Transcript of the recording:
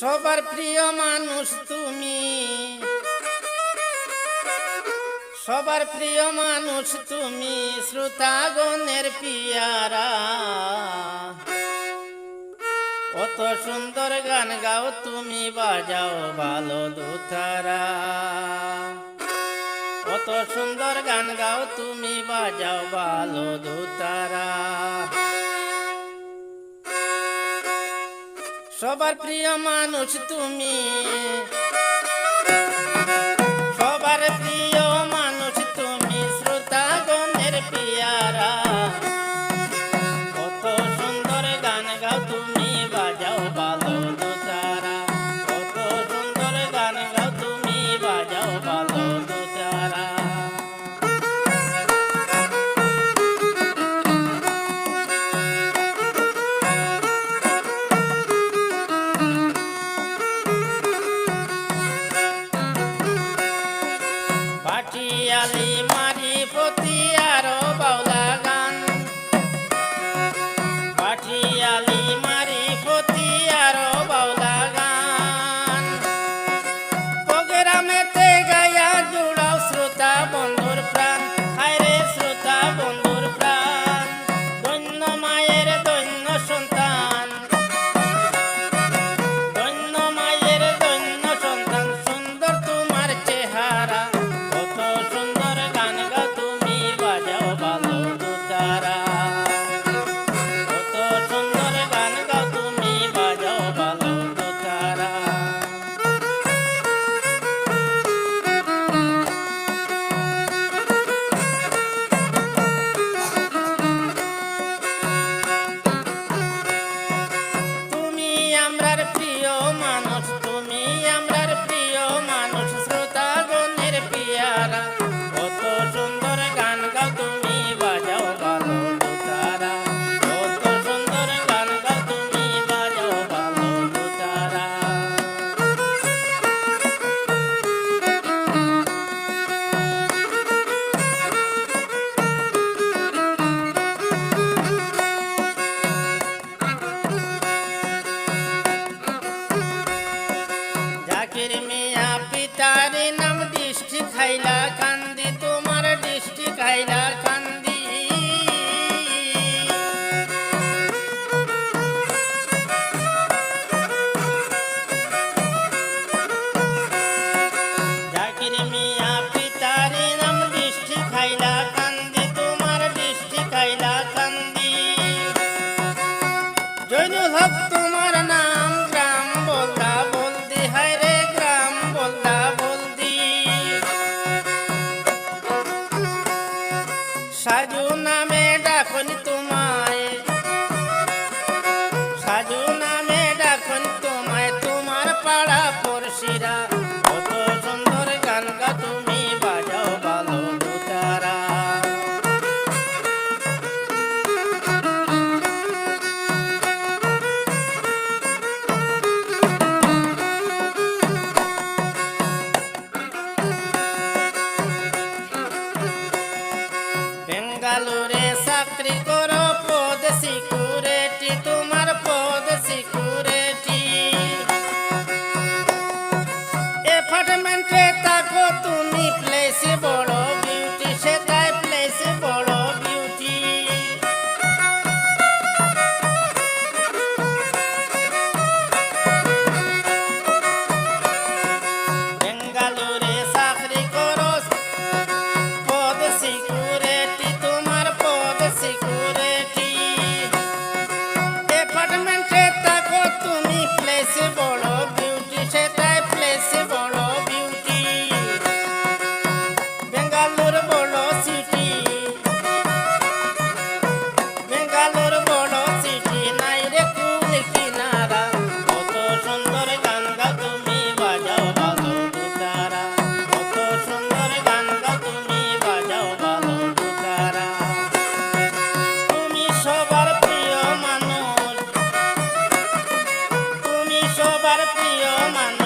সবার প্রিয় মানুষ তুমি। সবার প্রিয় মানুষ তুমি, শ্রোতাগণের পিয়ারা। অত সুন্দর গান গাও তুমি, বাজাও ভালো দুতারা। অত সুন্দর গান গাও তুমি, বাজাও ভালো দুতারা। সবার প্রিয় মানুষ তুমি। Dale. mano.